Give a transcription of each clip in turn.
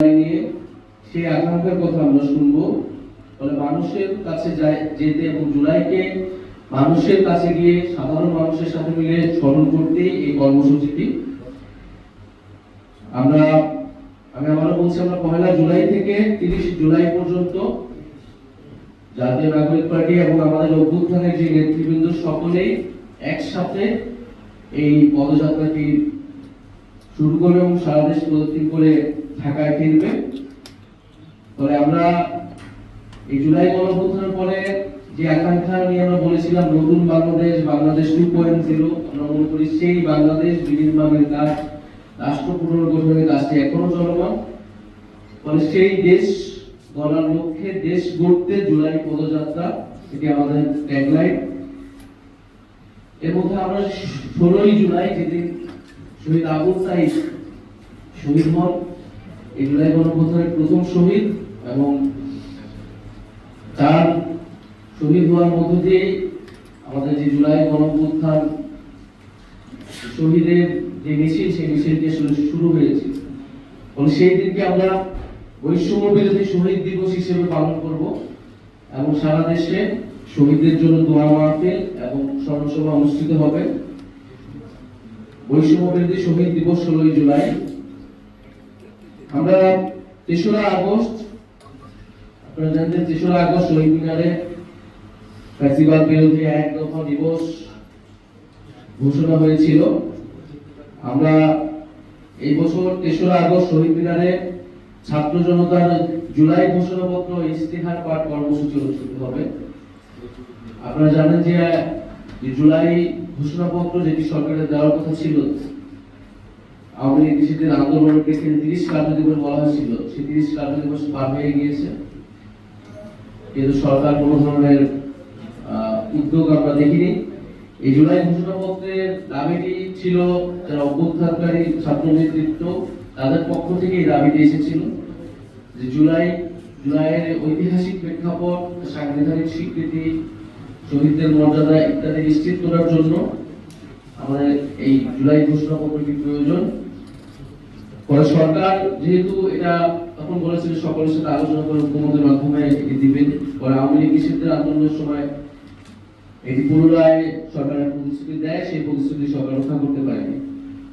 নিয়ে সেই আকাঙ্ক্ষার কথা আমরা শুনব। ফলে মানুষের কাছে যেতে এবং জুলাইকে মানুষের কাছে গিয়ে সাধারণ মানুষের সাথে মিলে স্মরণ করতে এই কর্মসূচিটি। আমরা, আমি আবারও বলছি, আমরা পয়লা জুলাই থেকে তিরিশ জুলাই পর্যন্ত জাতীয় নাগরিক পার্টি এবং আমাদের অভ্যুত্থানের যে নেতৃবৃন্দ সকলেই একসাথে এই পদযাত্রাটি শুরু করবে এবং সারা দেশ প্রদক্ষিণ করে ঢাকায় ফিরবে। তবে আমরা এই জুলাই গণঅভ্যুত্থানের পরে যে আকাঙ্ক্ষা নিয়ে আমরা বলেছিলাম, নতুন Bangladesh Bangladesh two point zero আমরা মনে করি সেই বাংলাদেশ বিনির্মাণের কাজ, রাষ্ট্র পুনর্গঠনের কাজটি এখনও চলমান। ফলে সেই দেশ গড়ার লক্ষ্যে দেশ গড়তে জুলাই পদযাত্রা এটি আমাদের ট্যাগলাইন এর মধ্যে আমরা ষোলোই জুলাই যেদিন শহীদ আবুল সাইদ, শহীদ হন এই জুলাই গণঅভ্যুত্থানের প্রথম শহীদ এবং তার শহীদ হওয়ার মধ্য দিয়ে আমাদের যে জুলাই গণঅভ্যুত্থান শহীদের যে মিছিল, সেই মিছিলটি শুরু হয়েছে। ফলে সেই দিনকে আমরা বৈষম্য বিরোধী শহীদ দিবস হিসেবে পালন করব এবং সারা দেশে শহীদদের জন্য দোয়া মাহফিল এবং স্মরণসভা অনুষ্ঠিত হবে। বৈষম্য বিরোধী শহীদ দিবস ষোলোই জুলাই আমরা তেসরা আগস্ট, আপনারা জানেন তেসরা আগস্ট শহীদ মিনারে ফ্যাসিবাদ বিরোধী এক দফা দিবস ঘোষণা হয়েছিল। আমরা এই বছর তেসরা আগস্ট শহীদ মিনারে ছাত্র জনতার জুলাই ঘোষণাপত্র, ইস্তেহার, পাঠ কর্মসূচি অনুষ্ঠিত হবে। আপনারা জানেন যে জুলাই ঘোষণাপত্র যেটি সরকারের দেওয়ার কথা ছিল আওয়ামী লীগ আন্দোলনের ক্ষেত্রে তিরিশ কার্য দিবস বলা হয়েছিল, সেই তিরিশ কার্য দিবস পার হয়ে গিয়েছে। কিন্তু সরকার কোনো ধরনের উদ্যোগ আমরা দেখিনি। এই জুলাই ঘোষণাপত্রের দাবিটি ছিল যারা অভ্যুত্থানকারী ছাত্র নেতৃত্ব তাদের পক্ষ থেকে এই দাবিটি এসেছিল যে জুলাই, জুলাইয়ের ঐতিহাসিক প্রেক্ষাপট, সাংবিধানিক স্বীকৃতি, শহীদদের মর্যাদা ইত্যাদি নিশ্চিত করার জন্য আমাদের এই জুলাই ঘোষণাপত্রটি প্রয়োজন। পরে সরকার যেহেতু এটা তখন বলেছিল সকলের সাথে আলোচনা করে ঐক্যমতের মাধ্যমে এটি দিবেন পরে আওয়ামী লীগ নিষিদ্ধের আন্দোলনের সময় এটি পুনরায় সরকারের প্রতিশ্রুতি দেয়, সেই প্রতিশ্রুতি সরকার রক্ষা করতে পারেনি।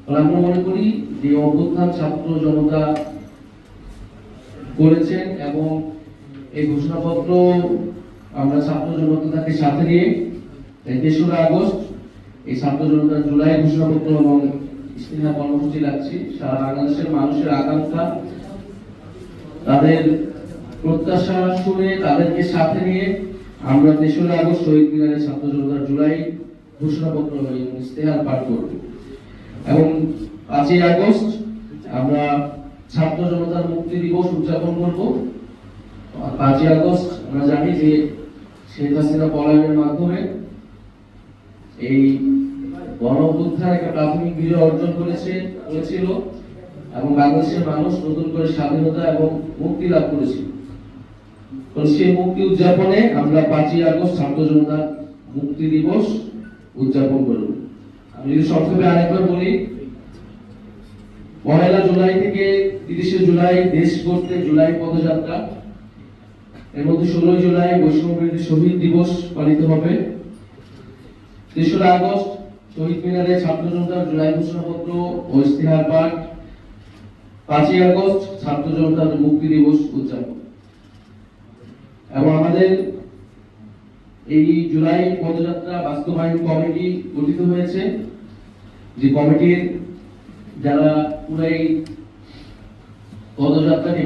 ফলে আমরা মনে করি যে অভ্যুত্থান ছাত্র জনতা করেছেন এবং এই ঘোষণাপত্র আমরা ছাত্র জনতাকে সাথে নিয়ে তেসরা আগস্ট এই ছাত্র জনতার জুলাই ঘোষণাপত্র এবং ইস্তেহার কর্মসূচি রাখছি। সারা বাংলাদেশের মানুষের আকাঙ্ক্ষা, তাদের প্রত্যাশা শুনে তাদেরকে সাথে নিয়ে আমরা তেসরা আগস্ট শহীদ মিনারে ছাত্র জনতার জুলাই ঘোষণাপত্র ইস্তেহার পাঠ করব। এবং পাঁচই আগস্ট আমরা ছাত্র জনতার মুক্তি দিবস উদযাপন করব। পাঁচই আগস্ট আমরা জানি যে শেখ হাসিনা পলায়নের মাধ্যমে এই গণ একটা প্রাথমিক বিজয় অর্জন করেছে, করেছিল এবং বাংলাদেশের মানুষ নতুন করে স্বাধীনতা এবং মুক্তি লাভ করেছিল সেই মুক্তি উদযাপনে আমরা পাঁচই আগস্ট ছাত্র জনতা মুক্তি দিবস উদযাপন করব। আমি যদি সংক্ষেপে আরেকবার বলি পহেলা জুলাই থেকে তিরিশে জুলাই দেশ করতে জুলাই পদযাত্রা, এর মধ্যে ষোলোই জুলাই বিরোধী শহীদ দিবস পালিত হবে। তেসরা আগস্ট শহীদ ছাত্র জনতার জুলাই ঘোষণাপত্র ও ইস্তেহার পাঠ, পাঁচই আগস্ট ছাত্র জনতার মুক্তি দিবস উদযাপন। এবং আমাদের এই জুলাই পদযাত্রা বাস্তবায়ন কমিটি গঠিত হয়েছে। যে কমিটির যারা পুরো এই পদযাত্রাটি